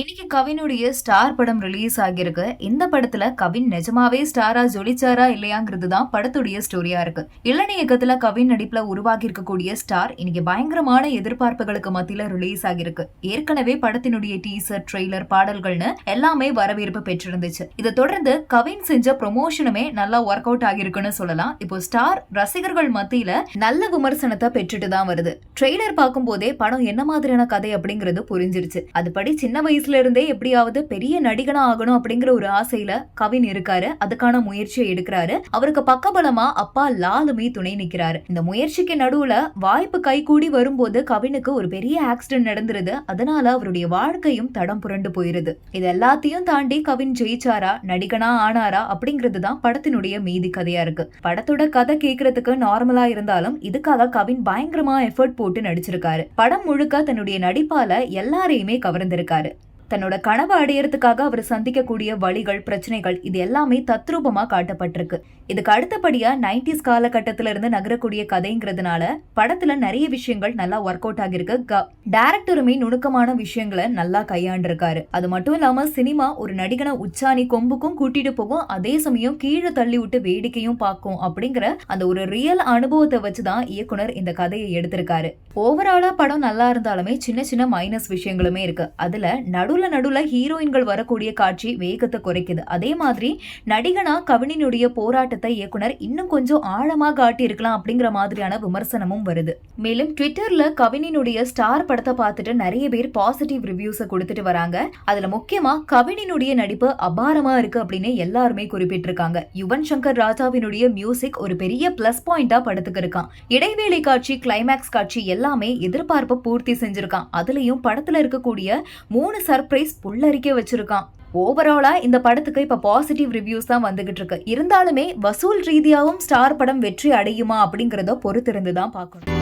இன்னைக்கு கவினுடைய ஸ்டார் படம் ரிலீஸ் ஆகியிருக்கு. இந்த படத்துல கவின் நிஜமாவே ஸ்டாரா ஜொலிச்சாரா இல்லையாங்கிறது தான் படத்துடைய ஸ்டோரியா இருக்கு. இளநீ இயக்கத்துல கவின் நடிப்புல உருவாகி இருக்கக்கூடிய ஸ்டார் இன்னைக்கு பயங்கரமான எதிர்பார்ப்புகளுக்கு மத்தியில ரிலீஸ் ஆகியிருக்கு. ஏற்கனவே படத்தினுடைய டீசர் ட்ரெய்லர் பாடல்கள்னு எல்லாமே வரவேற்பு பெற்றிருந்துச்சு. இதை தொடர்ந்து கவின் செஞ்ச ப்ரொமோஷனுமே நல்லா ஒர்க் அவுட் ஆகியிருக்குன்னு சொல்லலாம். இப்போ ஸ்டார் ரசிகர்கள் மத்தியில நல்ல விமர்சனத்தை பெற்றுட்டு தான் வருது. ட்ரெய்லர் பார்க்கும் போதே படம் என்ன மாதிரியான கதை அப்படிங்கிறது புரிஞ்சிருச்சு. அதுபடி சின்ன வயசு வயசுல இருந்தே எப்படியாவது பெரிய நடிகனா ஆகணும் அப்படிங்கிற ஒரு ஆசையில கவின் இருக்காரு. அதுக்கான முயற்சியை எடுக்கிறாரு. அவருக்கு பக்கபலமா அப்பா லாலுமே துணை நிக்கிறாரு. இந்த முயற்சிக்கு நடுவுல வாய்ப்பு கைகூடி வரும்போது கவினுக்கு ஒரு பெரிய ஆக்சிடென்ட் நடந்துருது. அதனால அவருடைய வாழ்க்கையும் தடம் புரண்டு போயிருது. இது எல்லாத்தையும் தாண்டி கவின் ஜெயிச்சாரா நடிகனா ஆனாரா அப்படிங்கிறது தான் படத்தினுடைய மீதி கதையா இருக்கு. படத்தோட கதை கேட்கறதுக்கு நார்மலா இருந்தாலும் இதுக்காக கவின் பயங்கரமா எஃபர்ட் போட்டு நடிச்சிருக்காரு. படம் முழுக்க தன்னுடைய நடிப்பால எல்லாரையுமே கவர்ந்திருக்காரு. தன்னோட கனவை அடையிறதுக்காக அவர் சந்திக்கக்கூடிய வழிகள் பிரச்சனைகள் இது எல்லாமே தத்ரூபமா காட்டப்பட்டிருக்கு. இதுக்கு அடுத்தபடியா நைன்டிஸ் காலகட்டத்தில இருந்து நகரக்கூடிய கதைங்கிறதுனால படத்துல நிறைய விஷயங்கள் நல்லா ஒர்க் அவுட் ஆகிருக்கு டேரக்டருமே நுணுக்கமான விஷயங்களை நல்லா கையாண்டிருக்காரு. அது மட்டும் இல்லாம சினிமா ஒரு நடிகனை உச்சாணி கொம்புக்கும் கூட்டிட்டு போகும் அதே சமயம் கீழே தள்ளி விட்டு வேடிக்கையும் பார்க்கும் அப்படிங்கிற அந்த ஒரு ரியல் அனுபவத்தை வச்சுதான் இயக்குனர் இந்த கதையை எடுத்திருக்காரு. ஓவராலா படம் நல்லா இருந்தாலுமே சின்ன சின்ன மைனஸ் விஷயங்களுமே இருக்கு. அதுல நடுவில் நடுவுல ஹீரோயின்கள் வரக்கூடிய காட்சி வேகத்தை குறைக்குது. அதே மாதிரி நடிகனா கவினினுடைய போராட்டத்தை இயக்குனர் இன்னும் கொஞ்சம் ஆழமாக காட்டி இருக்கலாம் அப்படிங்கிற மாதிரியான விமர்சனமும் வருது. மேலும் ட்விட்டர்ல கவினினுடைய ஸ்டார் படத்தை பார்த்துட்டு நிறைய பேர் பாசிட்டிவ் ரிவ்யூஸை கொடுத்துட்டு வராங்க. அதுல முக்கியமா கவினினுடைய நடிப்பு அபாரமா இருக்கு அப்படின்னு எல்லாருமே குறிப்பிட்டிருக்காங்க. யுவன் சங்கர் ராஜாவினுடைய மியூசிக் ஒரு பெரிய பிளஸ் பாயிண்டா படத்துக்கு இருக்கான். இடைவேளை காட்சி கிளைமேக்ஸ் காட்சி எல்லாமே எதிர்பார்ப்பை பூர்த்தி செஞ்சிருக்கான். அதுலயும் படத்துல இருக்கக்கூடிய மூணு சர்ப்ரைஸ் புல்லரிக்க வச்சிருக்கான். ஓவராலா இந்த படத்துக்கு இப்ப பாசிட்டிவ் ரிவ்யூஸ் தான் வந்துகிட்டு இருக்கு. இருந்தாலுமே வசூல் ரீதியாவும் ஸ்டார் படம் வெற்றி அடையுமா அப்படிங்கறத பொறுத்திருந்து தான் பார்க்கணும்.